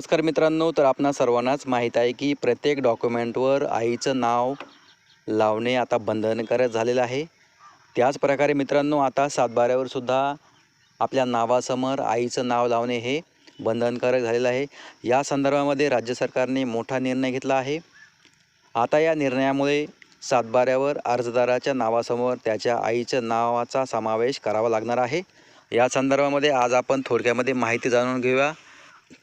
नमस्कार मित्रांनो तर आपणा सर्वांनाच माहीत आहे की प्रत्येक डॉक्युमेंटवर आईचं नाव लावणे आता बंधनकारक झालेलं आहे. त्याच प्रकारे मित्रांनो आता सातबाऱ्यावर सुद्धा आपल्या नावासमोर आईचं नाव लावणे हे बंधनकारक झालेलं आहे. या संदर्भामध्ये राज्य सरकारने मोठा निर्णय घेतला आहे. आता या निर्णयामुळे सातबाऱ्यावर अर्जदाराच्या नावासमोर त्याच्या आईच्या नावाचा समावेश करावा लागणार आहे. या संदर्भामध्ये आज आपण थोडक्यामध्ये माहिती जाणून घेऊया.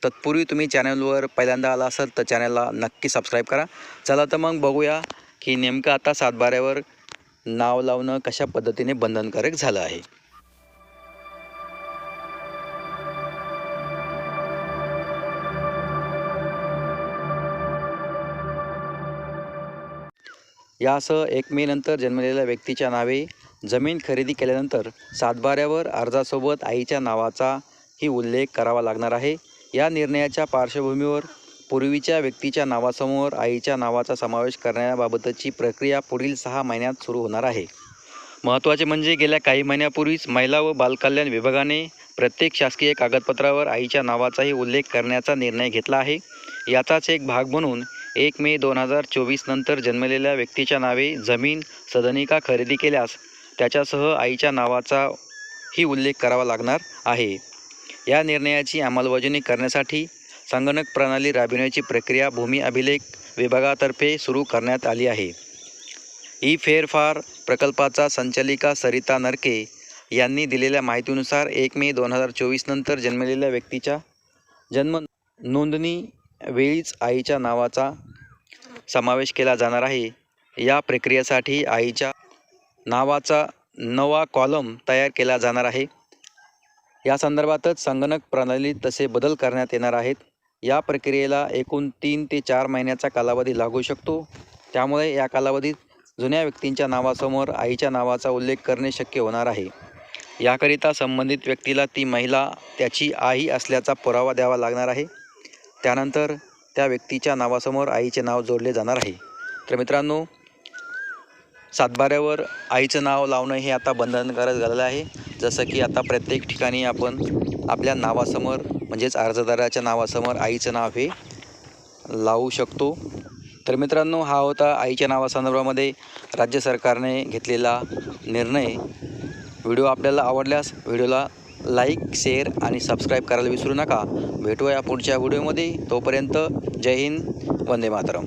तत्पूर्वी तुम्ही चॅनलवर पहिल्यांदा आला असाल तर चॅनलला नक्की सबस्क्राईब करा. चला तर मग बघूया की नेमकं आता सातबाऱ्यावर नाव लावणं कशा पद्धतीने बंधनकारक झालं आहे. यासह एक मे नंतर जन्मलेल्या व्यक्तीच्या नावे जमीन खरेदी केल्यानंतर सातबाऱ्यावर अर्जासोबत आईच्या नावाचा ही उल्लेख करावा लागणार आहे. या निर्णयाच्या पार्श्वभूमीवर पूर्वीच्या व्यक्तीच्या नावासमोर आईच्या नावाचा समावेश करण्याबाबतची प्रक्रिया पुढील सहा महिन्यात सुरू होणार आहे. महत्त्वाचे म्हणजे गेल्या काही महिन्यापूर्वीच महिला व बालकल्याण विभागाने प्रत्येक शासकीय कागदपत्रावर आईच्या नावाचाही उल्लेख करण्याचा निर्णय घेतला आहे. याचाच एक भाग म्हणून एक मे दोन हजार चोवीस नंतर जन्मलेल्या व्यक्तीच्या नावे जमीन सदनिका खरेदी केल्यास त्याच्यासह आईच्या नावाचा ही उल्लेख करावा लागणार आहे. या निर्णयाची अंमलबजावणी करण्यासाठी संगणक प्रणाली राबविण्याची प्रक्रिया भूमी अभिलेख विभागातर्फे सुरू करण्यात आली आहे. ई फेरफार प्रकल्पाचा संचालिका सरिता नरके यांनी दिलेल्या माहितीनुसार एक मे दोन हजार चोवीस नंतर जन्मलेल्या व्यक्तीच्या जन्म नोंदणी वेळीच आईच्या नावाचा समावेश केला जाणार आहे. या प्रक्रियेसाठी आईच्या नावाचा नवा कॉलम तयार केला जाणार आहे. या संदर्भातच संगणक प्रणालीत तसे बदल करण्यात येणार आहेत. या प्रक्रियेला एकूण तीन ते चार महिन्याचा कालावधी लागू शकतो. त्यामुळे या कालावधीत जुन्या व्यक्तींच्या नावासमोर आईच्या नावाचा उल्लेख करणे शक्य होणार आहे. याकरिता संबंधित व्यक्तीला ती महिला त्याची आई असल्याचा पुरावा द्यावा लागणार आहे. त्यानंतर त्या व्यक्तीच्या नावासमोर आईचे नाव जोडले जाणार आहे. तर मित्रांनो सातबाऱ्यावर आईचं नाव लावणं हे आता बंधनकारक झालेलं आहे. जसं की आता प्रत्येक ठिकाणी आपण आपल्या नावासमोर म्हणजेच अर्जदाराच्या नावासमोर आईचं नाव हे लावू शकतो. तर मित्रांनो हा होता आईच्या नावासंदर्भामध्ये राज्य सरकारने घेतलेला निर्णय. व्हिडिओ आपल्याला आवडल्यास व्हिडिओला लाईक शेअर आणि सबस्क्राईब करायला विसरू नका. भेटूया पुढच्या व्हिडिओमध्ये. तोपर्यंत जय हिंद वंदे मातरम.